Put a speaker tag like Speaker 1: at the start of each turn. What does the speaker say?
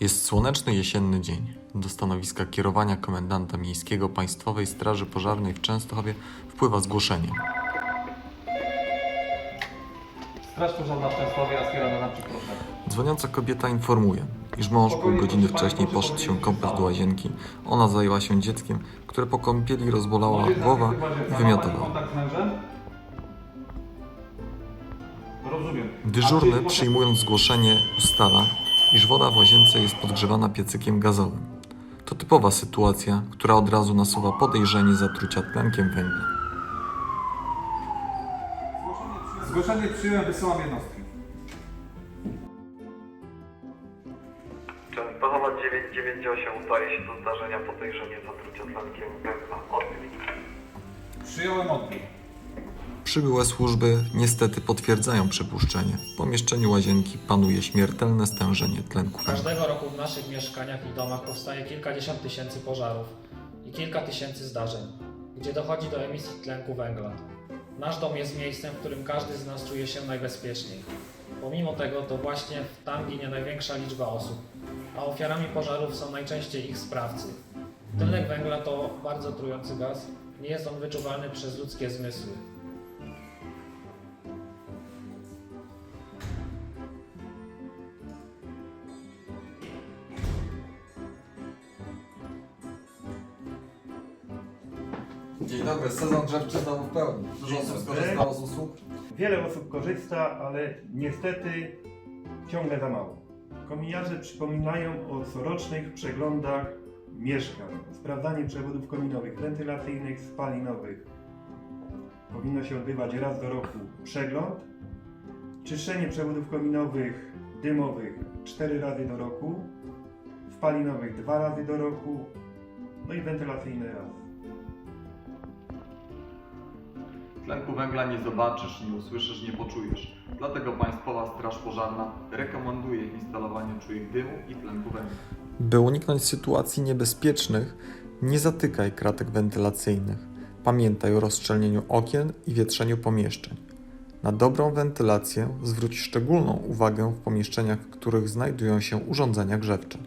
Speaker 1: Jest słoneczny jesienny dzień. Do stanowiska kierowania komendanta miejskiego Państwowej Straży Pożarnej w Częstochowie wpływa zgłoszenie.
Speaker 2: Straż pożarna w Częstochowie, aspirant na proszę.
Speaker 1: Dzwoniąca kobieta informuje, iż mąż pół godziny wcześniej poszedł się kąpać do łazienki. Ona zajęła się dzieckiem, które po kąpieli rozbolała głowa i wymiotowała.
Speaker 2: kontakt z mężem? Rozumiem. A
Speaker 1: Dyżurny, przyjmując zgłoszenie, ustala, iż woda w łazience jest podgrzewana piecykiem gazowym. To typowa sytuacja, która od razu nasuwa podejrzenie zatrucia tlenkiem węgla.
Speaker 2: Zgłoszenie przyjąłem, wysyłam jednostki.
Speaker 1: Częstochowa 998 udaje się do zdarzenia podejrzenie zatrucia tlenkiem węgla. Odbiór.
Speaker 2: Przyjąłem odbiór.
Speaker 1: Przybyłe służby niestety potwierdzają przypuszczenie. W pomieszczeniu łazienki panuje śmiertelne stężenie tlenku węgla.
Speaker 3: Każdego roku w naszych mieszkaniach i domach powstaje kilkadziesiąt tysięcy pożarów i kilka tysięcy zdarzeń, gdzie dochodzi do emisji tlenku węgla. Nasz dom jest miejscem, w którym każdy z nas czuje się najbezpieczniej. Pomimo tego to właśnie tam ginie największa liczba osób, a ofiarami pożarów są najczęściej ich sprawcy. Tlenek węgla to bardzo trujący gaz, nie jest on wyczuwalny przez ludzkie zmysły.
Speaker 1: Dzień dobry, sezon grzewczy znowu w pełni. Dużo osób skorzystało z usług.
Speaker 4: Wiele osób korzysta, ale niestety ciągle za mało. Kominiarze przypominają o corocznych przeglądach mieszkań. Sprawdzanie przewodów kominowych, wentylacyjnych, spalinowych. Powinno się odbywać raz do roku przegląd. Czyszczenie przewodów kominowych, dymowych cztery razy do roku. Spalinowych dwa razy do roku. No i wentylacyjny raz.
Speaker 5: Tlenku węgla nie zobaczysz, nie usłyszysz, nie poczujesz. Dlatego Państwowa Straż Pożarna rekomenduje instalowanie czujek dymu i tlenku węgla.
Speaker 1: By uniknąć sytuacji niebezpiecznych, nie zatykaj kratek wentylacyjnych. Pamiętaj o rozszczelnieniu okien i wietrzeniu pomieszczeń. Na dobrą wentylację zwróć szczególną uwagę w pomieszczeniach, w których znajdują się urządzenia grzewcze.